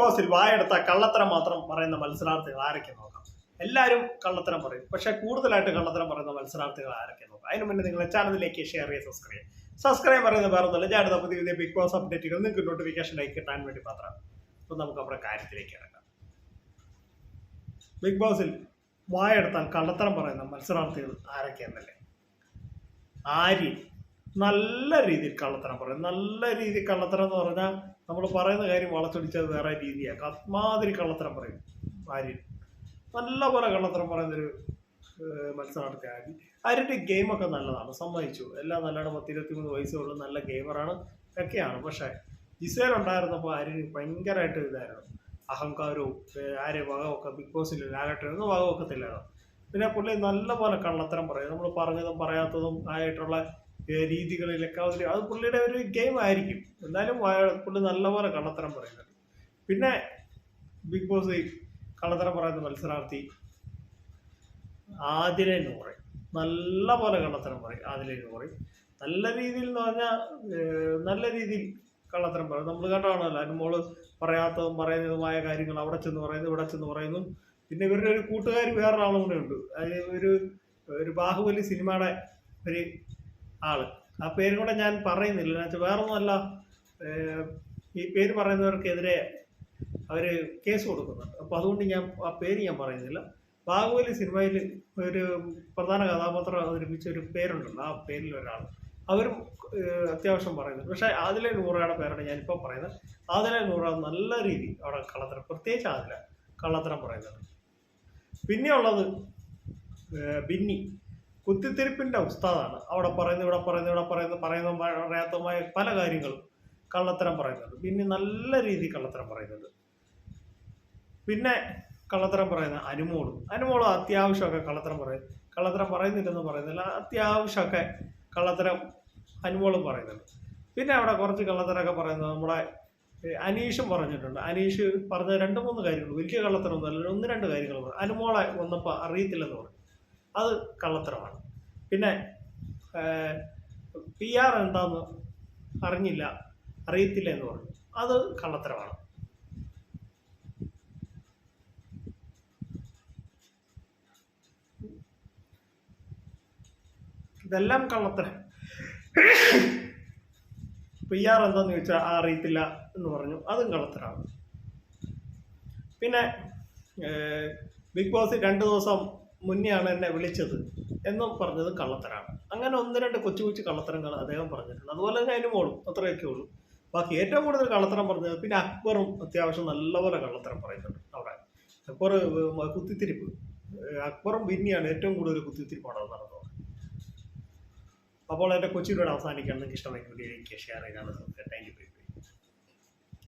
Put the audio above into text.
ബോസിൽ വായെടുത്ത കള്ളത്തരം മാത്രം പറയുന്ന മത്സരാർത്ഥികൾ ആരൊക്കെ നോക്കാം? എല്ലാവരും കള്ളത്തരം പറയും. പക്ഷെ കൂടുതലായിട്ട് കള്ളത്തരം പറയുന്ന മത്സരാർത്ഥികൾ ആരൊക്കെ നോക്കാം? അതിന് മുന്നേ നിങ്ങളെ ചാനലിലേക്ക് ഷെയർ ചെയ്യുക സബ്സ്ക്രൈബ് സബ്സ്ക്രൈബ് പറയുന്ന വേറെ ഒന്നുമില്ല. ഞാൻ അടുത്ത പുതിയ പുതിയ ബിഗ് ബോസ് അപ്ഡേറ്റുകൾ നിങ്ങൾക്ക് നോട്ടിഫിക്കേഷനായി കിട്ടാൻ വേണ്ടി മാത്രം. അപ്പൊ നമുക്ക് നമ്മുടെ കാര്യത്തിലേക്ക് ഇറങ്ങാം. ബിഗ് ബോസിൽ വായെടുത്താൽ കള്ളത്തരം പറയുന്ന മത്സരാർത്ഥികൾ ആരൊക്കെയെന്നല്ലേ? ആര്യൻ. നല്ല രീതിയിൽ കള്ളത്തരം പറയും. നല്ല രീതിയിൽ കള്ളത്തരം എന്ന് പറഞ്ഞാൽ നമ്മൾ പറയുന്ന കാര്യം വളച്ചൊടിച്ചത് വേറെ രീതിയാണ് അത്മാതിരി കള്ളത്തരം പറയും ആര്യൻ നല്ല പോലെ കള്ളത്തരം പറയുന്നൊരു മത്സരാർത്ഥി ആര്യൻ ആര്യന്റെ ഗെയിമൊക്കെ നല്ലതാണ്. സമ്മതിച്ചു. എല്ലാം നല്ലതാണ്. പത്ത് ഇരുപത്തിമൂന്ന് വയസ്സുള്ള നല്ല ഗെയിമറാണ് ഒക്കെയാണ്. പക്ഷേ ജിസേൽ ഉണ്ടായിരുന്നപ്പോൾ ആര്യന് ഭയങ്കരമായിട്ട് ഇതായിരുന്നു. അഹങ്കാരവും ആരെ വകവൊക്കെ ബിഗ് ബോസിൽ ലാലട്ടൊന്നും വകവൊക്കത്തില്ലായിരുന്നു. പിന്നെ പുള്ളി നല്ല പോലെ കള്ളത്തരം പറയും. നമ്മൾ പറഞ്ഞതും പറയാത്തതും ആയിട്ടുള്ള രീതികളിലൊക്കെ ഒരു അത് പുള്ളിയുടെ ഒരു ഗെയിം ആയിരിക്കും. എന്നാലും പുള്ളി നല്ലപോലെ കള്ളത്തരം പറയുന്നുണ്ട്. പിന്നെ ബിഗ് ബോസ് കള്ളത്തരം പറയുന്ന മത്സരാർത്ഥി ആതിര എന്ന് പറയും. നല്ല പോലെ കള്ളത്തരം പറയും ആതിര എന്ന് പറയും. നല്ല രീതിയിൽ എന്ന് പറഞ്ഞാൽ നല്ല രീതിയിൽ കള്ളത്തരം പറയും. നമ്മൾ കണ്ടാണല്ലോ മോൾ പറയാത്തതും പറയുന്നതുമായ കാര്യങ്ങൾ അവിടെ ചെന്ന് പറയുന്നു ഇവിടെ ചെന്ന് പറയുന്നു. പിന്നെ ഇവരുടെ ഒരു കൂട്ടുകാരി വേറൊരാളും കൂടെ ഉണ്ട്. അത് ഒരു ഒരു ബാഹുബലി സിനിമയുടെ ഒരു ആൾ. ആ പേരും കൂടെ ഞാൻ പറയുന്നില്ല. എന്നുവെച്ചാൽ വേറൊന്നുമല്ല. ഈ പേര് പറയുന്നവർക്കെതിരെ അവർ കേസ് കൊടുക്കുന്നുണ്ട്. അപ്പോൾ അതുകൊണ്ട് ഞാൻ ആ പേര് ഞാൻ പറയുന്നില്ല. ബാഹുബലി സിനിമയിൽ ഒരു പ്രധാന കഥാപാത്രം അവതരിപ്പിച്ച ഒരു പേരുണ്ടല്ലോ. ആ പേരിൽ ഒരാൾ അവരും അത്യാവശ്യം പറയുന്നുണ്ട്. പക്ഷേ ആദിലെ നൂറയുടെ പേരാണ് ഞാനിപ്പോൾ പറയുന്നത്. ആദിലെ നൂറ നല്ല രീതി അവിടെ കള്ളത്തരം പ്രത്യേകിച്ച് ആദില കള്ളത്തരം പറയുന്നുണ്ട്. പിന്നെയുള്ളത് ബിന്നി. കുത്തിത്തിരിപ്പിന്റെ ഉസ്താദാണ്. അവിടെ പറയുന്നത് ഇവിടെ പറയുന്നത് ഇവിടെ പറയുന്നത് പറയുന്ന പറയാത്തതുമായ പല കാര്യങ്ങളും കള്ളത്തരം പറയുന്നുണ്ട്. പിന്നെ നല്ല രീതിയിൽ കള്ളത്തരം പറയുന്നുണ്ട്. പിന്നെ കള്ളത്തരം പറയുന്ന അനുമോളും. അനുമോളും അത്യാവശ്യമൊക്കെ കള്ളത്തരം പറയും. കള്ളത്തരം പറയുന്നില്ലെന്ന് പറയുന്നില്ല. അത്യാവശ്യമൊക്കെ കള്ളത്തരം അനുമോളും പറയുന്നുണ്ട്. പിന്നെ അവിടെ കുറച്ച് കള്ളത്തരമൊക്കെ പറയുന്നത് നമ്മുടെ അനീഷും പറഞ്ഞിട്ടുണ്ട്. അനീഷ് പറഞ്ഞ രണ്ട് മൂന്ന് കാര്യങ്ങൾ. വലിയ കള്ളത്തരമൊന്നുമല്ല. ഒന്ന് രണ്ട് കാര്യങ്ങൾ പറഞ്ഞു. അനുമോളെ വന്നപ്പോൾ അറിയത്തില്ലെന്ന് പറഞ്ഞു. അത് കള്ളത്തരമാണ്. പിന്നെ പി ആർ എന്താന്ന് അറിഞ്ഞില്ല അറിയത്തില്ല എന്ന് പറഞ്ഞു. അത് കള്ളത്തരമാണ്. ഇതെല്ലാം കള്ളത്തരം. പി ആർ എന്താന്ന് ചോദിച്ചാൽ അറിയത്തില്ല എന്ന് പറഞ്ഞു. അതും കള്ളത്തരമാണ്. പിന്നെ ബിഗ് ബോസ് രണ്ട് ദിവസം മുന്നെയാണ് എന്നെ വിളിച്ചത്. എന്നും പറഞ്ഞത് കള്ളത്തരാണ്. അങ്ങനെ ഒന്ന് രണ്ട് കൊച്ചു കൊച്ചു കള്ളത്തരങ്ങൾ അദ്ദേഹം പറഞ്ഞിട്ടുണ്ട്. അതുപോലെ തന്നെ അതിന് മോളും അത്രയൊക്കെ ഉള്ളൂ. ബാക്കി ഏറ്റവും കൂടുതൽ കള്ളത്തരം പറഞ്ഞത് പിന്നെ അക്ബറും അത്യാവശ്യം നല്ലപോലെ കള്ളത്തരം പറയുന്നുണ്ട് അവിടെ. അക്ബർ കുത്തിത്തിരിപ്പ്. അക്ബറും ബിന്നിയാണ് ഏറ്റവും കൂടുതൽ കുത്തിത്തിരിപ്പ് അവിടെ നടന്നത്. അപ്പോൾ എന്റെ കൊച്ചിയിലൂടെ അവസാനിക്കാൻ നിങ്ങൾക്ക് ഇഷ്ടമായി എനിക്ക് ഷെയർ ചെയ്യാൻ താങ്ക് യു